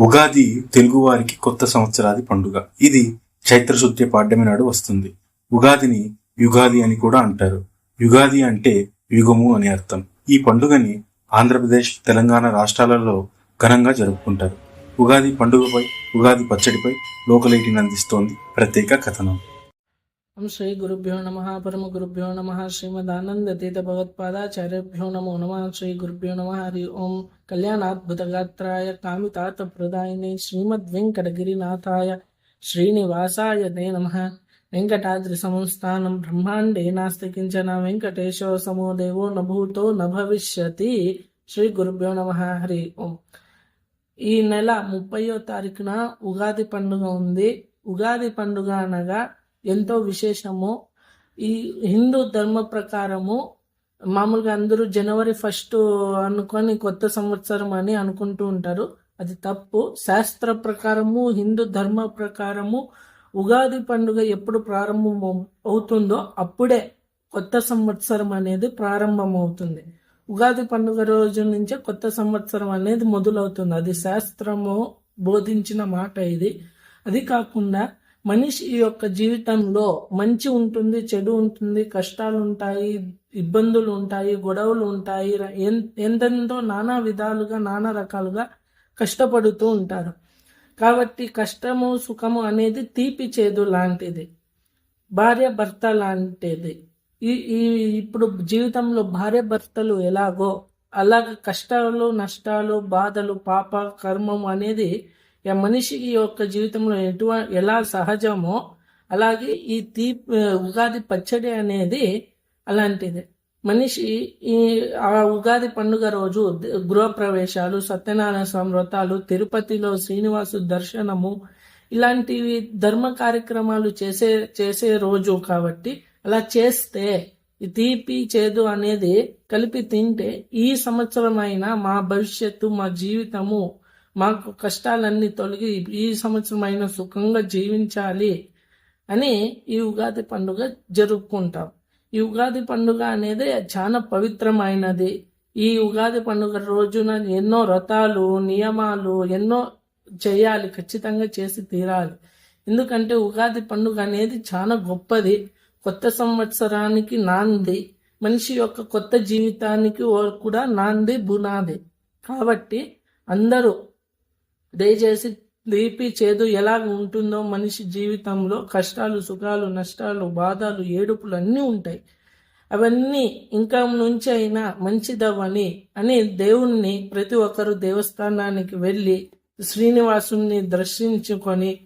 ఉగాది తెలుగువారికి కొత్త సంవత్సరాది పండుగ. ఇది చైత్రశుద్ధ పాడ్యమి నాడు వస్తుంది. ఉగాదిని యుగాది అని కూడా అంటారు. యుగాది అంటే యుగము అని అర్థం. ఈ పండుగని ఆంధ్రప్రదేశ్ తెలంగాణ రాష్ట్రాలలో ఘనంగా జరుపుకుంటారు. ఉగాది పండుగపై ఉగాది పచ్చడిపై లోకలేటిని అందిస్తోంది ప్రత్యేక కథనం. శ్రీ గురుభ్యో నమ పరమ గురుభ్యో నమ శ్రీమదానందతీత భగవత్పాదాచార్యభ్యో నమో నమ శ్రీ గురుభ్యో నమ హరి ఓం కళ్యాణాద్భుతగాత్రాయ కామితాత ప్రదాయిని శ్రీమద్ వెంకటగిరినాథాయ శ్రీనివాసాయ దే నమ వెంకటాద్రి సంస్థానం బ్రహ్మాండే నాస్తి కించన వెంకటేశో సమో దేవో నభూతో న భవిష్యతి శ్రీ గురుభ్యో నమ హరి ఓం. ఈ నెల ముప్పయో తారీఖున ఉగాది పండుగ ఉంది. ఉగాది పండుగ అనగా ఎంతో విశేషము. ఈ హిందూ ధర్మ ప్రకారము మామూలుగా అందరూ జనవరి ఫస్ట్ అనుకొని కొత్త సంవత్సరం అని అనుకుంటూ ఉంటారు. అది తప్పు. శాస్త్ర ప్రకారము హిందూ ధర్మ ప్రకారము ఉగాది పండుగ ఎప్పుడు ప్రారంభం అవుతుందో అప్పుడే కొత్త సంవత్సరం అనేది ప్రారంభం అవుతుంది. ఉగాది పండుగ రోజు నుంచే కొత్త సంవత్సరం అనేది మొదలవుతుంది. అది శాస్త్రము బోధించిన మాట ఇది. అది కాకుండా మనిషి యొక్క జీవితంలో మంచి ఉంటుంది చెడు ఉంటుంది కష్టాలు ఉంటాయి ఇబ్బందులు ఉంటాయి గొడవలు ఉంటాయి ఎంతెంతో నానా విధాలుగా నానా రకాలుగా కష్టపడుతూ ఉంటారు. కాబట్టి కష్టము సుఖము అనేది తీపి చేదు లాంటిది. భార్య భర్త లాంటిది. ఈ ఈ ఇప్పుడు జీవితంలో భార్య భర్తలు ఎలాగో అలాగ కష్టాలు నష్టాలు బాధలు పాప కర్మం అనేది ఆ మనిషి యొక్క జీవితంలో ఎటువంటి ఎలా సహజమో అలాగే ఈ తీ ఉగాది పచ్చడి అనేది అలాంటిది. మనిషి ఈ ఆ ఉగాది పండుగ రోజు గృహప్రవేశాలు సత్యనారాయణ స్వామి వ్రతాలు తిరుపతిలో శ్రీనివాసు దర్శనము ఇలాంటివి ధర్మ కార్యక్రమాలు చేసే చేసే రోజు కాబట్టి అలా చేస్తే ఈ తీపి చేదు అనేది కలిపి తింటే ఈ సంవత్సరం అయినా మా భవిష్యత్తు మా జీవితము మాకు కష్టాలన్నీ తొలగి ఈ సంవత్సరం అయినా సుఖంగా జీవించాలి అని ఈ ఉగాది పండుగ జరుపుకుంటాం. ఈ ఉగాది పండుగ అనేది చాలా పవిత్రమైనది. ఈ ఉగాది పండుగ రోజున ఎన్నో వ్రతాలు నియమాలు ఎన్నో చేయాలి ఖచ్చితంగా చేసి తీరాలి. ఎందుకంటే ఉగాది పండుగ అనేది చాలా గొప్పది. కొత్త సంవత్సరానికి నాంది. మనిషి యొక్క కొత్త జీవితానికి కూడా నాంది బునాది. కాబట్టి అందరూ దయచేసి తీపి చేదు ఎలా ఉంటుందో మనిషి జీవితంలో కష్టాలు సుఖాలు నష్టాలు బాధలు ఏడుపులు అన్నీ ఉంటాయి. అవన్నీ ఇంకా నుంచి అయినా మంచిదవని అని దేవుణ్ణి ప్రతి ఒక్కరు దేవస్థానానికి వెళ్ళి శ్రీనివాసుని దర్శించుకొని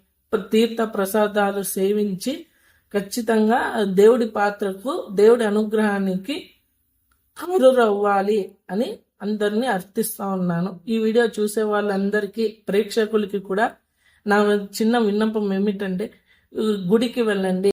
తీర్థ ప్రసాదాలు సేవించి ఖచ్చితంగా దేవుడి పాత్రకు దేవుడి అనుగ్రహానికి అవ్వాలి అని అందరినీ అర్థిస్తా ఉన్నాను. ఈ వీడియో చూసే వాళ్ళందరికీ ప్రేక్షకులకి కూడా నా చిన్న విన్నపం ఏమిటంటే గుడికి వెళ్ళండి.